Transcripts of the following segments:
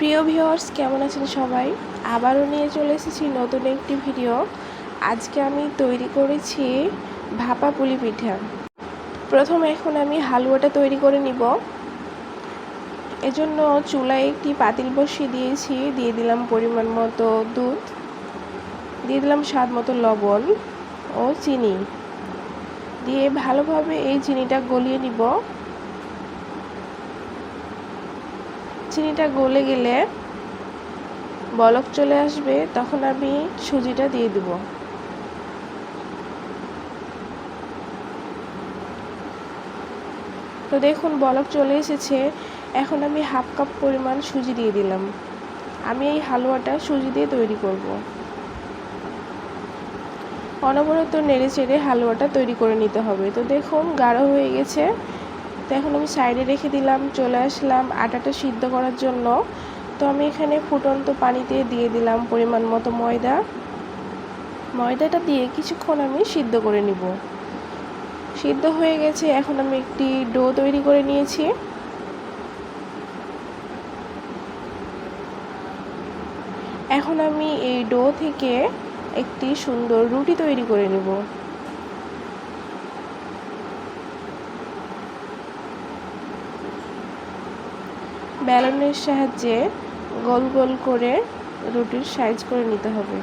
প্রিয় ভিউয়ার্স, কেমন আছেন সবাই? আবারও নিয়ে চলে এসেছি নতুন একটি ভিডিও। আজকে আমি তৈরি করেছি ভাপা পুলি পিঠা। প্রথমে এখন আমি হালুয়াটা তৈরি করে নিব। এজন্য চুলায় একটি পাতিল বসিয়ে দিয়েছি। দিয়ে দিলাম পরিমাণ মতো দুধ। দিয়ে দিলাম স্বাদ মতো লবণ ও চিনি। দিয়ে ভালোভাবে এই চিনিটা গলিয়ে নিব। চিনিটা গলে গেলে বলক চলে আসবে, তখন আমি সুজিটা দিয়ে দেব। তো দেখুন, বলক চলে এসেছে। এখন আমি হাফ কাপ পরিমাণ সুজি দিয়ে দিলাম। আমি এই হালুয়াটা সুজি দিয়ে তৈরি করব। অনবরত নেড়ে চেড়ে হালুয়াটা তৈরি করে নিতে হবে। তো দেখুন, গাঢ় হয়ে গেছে। তো এখন আমি সাইডে রেখে দিলাম, চলে আসলাম আটাটা সিদ্ধ করার জন্য। তো আমি এখানে ফুটন্ত পানিতে দিয়ে দিলাম পরিমাণ মতো ময়দা। ময়দাটা দিয়ে কিছুক্ষণ আমি সিদ্ধ করে নিব। সিদ্ধ হয়ে গেছে, এখন আমি একটি ডো তৈরি করে নিয়েছি। এখন আমি এই ডো থেকে একটি সুন্দর রুটি তৈরি করে নেব। ব্যালনের সাহায্যে গোল গোল করে রুটির সাইজ করে নিতে হবে।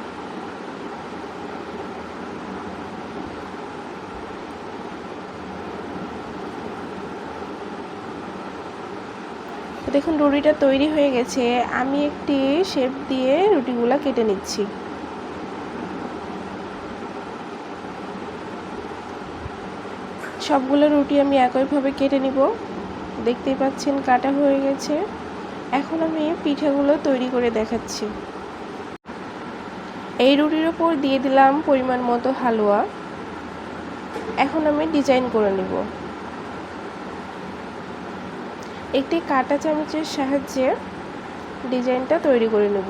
দেখুন, রুটিটা তৈরি হয়ে গেছে। আমি একটি শেপ দিয়ে রুটিগুলা কেটে নিচ্ছি। সবগুলো রুটি আমি একইভাবে কেটে নিব। দেখতেই পাচ্ছেন কাটা হয়ে গেছে। এখন আমি পিঠাগুলো তৈরি করে দেখাচ্ছি। এই রুটির ওপর দিয়ে দিলাম পরিমাণ মতো হালুয়া। এখন আমি ডিজাইন করে নেব। একটি কাটা চামচের সাহায্যে ডিজাইনটা তৈরি করে নেব।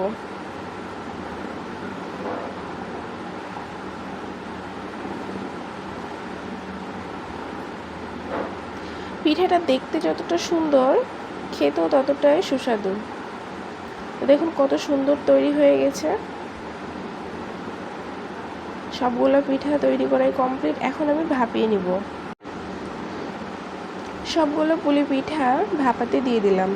পিঠাটা দেখতে যতটা সুন্দর, খেতেও ততটাই সুস্বাদু। দেখুন কত সুন্দর তৈরি হয়ে গেছে। সবগুলো পিঠা তৈরি করাই কমপ্লিট এখন আমি ভাপিয়ে নিব। সবগুলো পুলি পিঠা ভাপাতে দিয়ে দিলাম।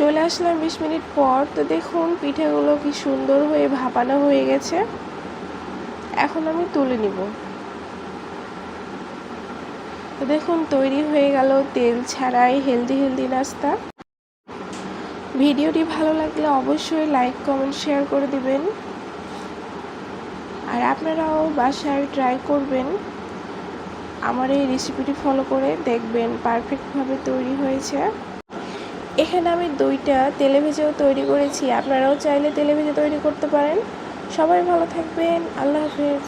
চলে আসলাম বিশ মিনিট পর। তো দেখুন, পিঠাগুলো কি সুন্দর হয়ে ভাপানো হয়ে গেছে। এখন আমি তুলে নিব। তো দেখুন, তৈরি হয়ে গেল তেল ছাড়াই হেলদি হেলদি নাস্তা। ভিডিওটি ভালো লাগলে অবশ্যই লাইক, কমেন্ট, শেয়ার করে দিবেন। আর আপনারাও বাসায় ট্রাই করবেন। আমার এই রেসিপিটি ফলো করে দেখবেন, পারফেক্টভাবে তৈরি হয়েছে। এখানে আমি দুইটা তেলে ভেজেও তৈরি করেছি। আপনারাও চাইলে তেলে ভেজে তৈরি করতে পারেন। সবাই ভালো থাকবেন। আল্লাহ হাফেজ।